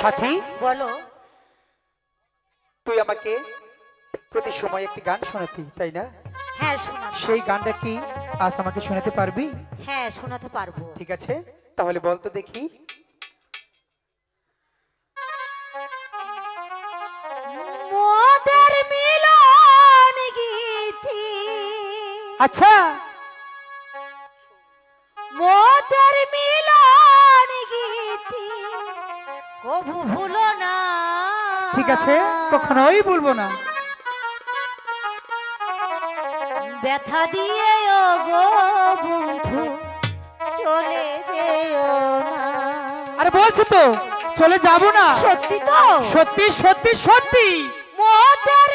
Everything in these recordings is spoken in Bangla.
সাথী বলো। তুই আমাকে প্রতি সময় একটি গান শোনাতি তাই না? হ্যাঁ শোনা সেই গানটা কি আজ আমাকে শোনাতে পারবি? হ্যাঁ শোনাতে পারব। ঠিক আছে তাহলে বল তো দেখি। মোদের মিলন গীতি। আচ্ছা। ঠিক আছে? কখনোই বলব না। ব্যথা দিয়ে গো বন্ধু চলে যেও না। আরে বলছ তো চলে যাব না। সত্যি তো? সত্যি সত্যি সত্যি। মোদের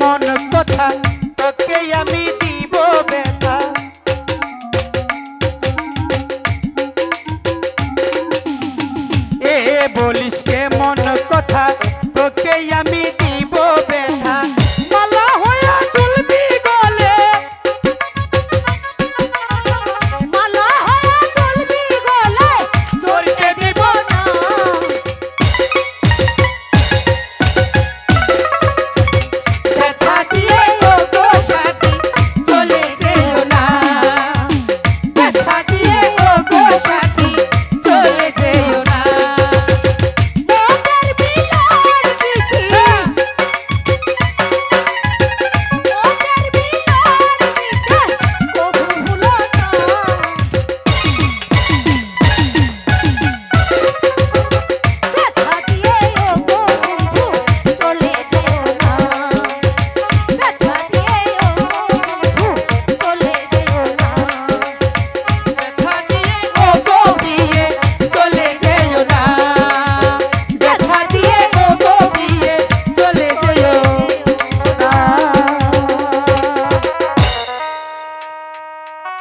মন কথা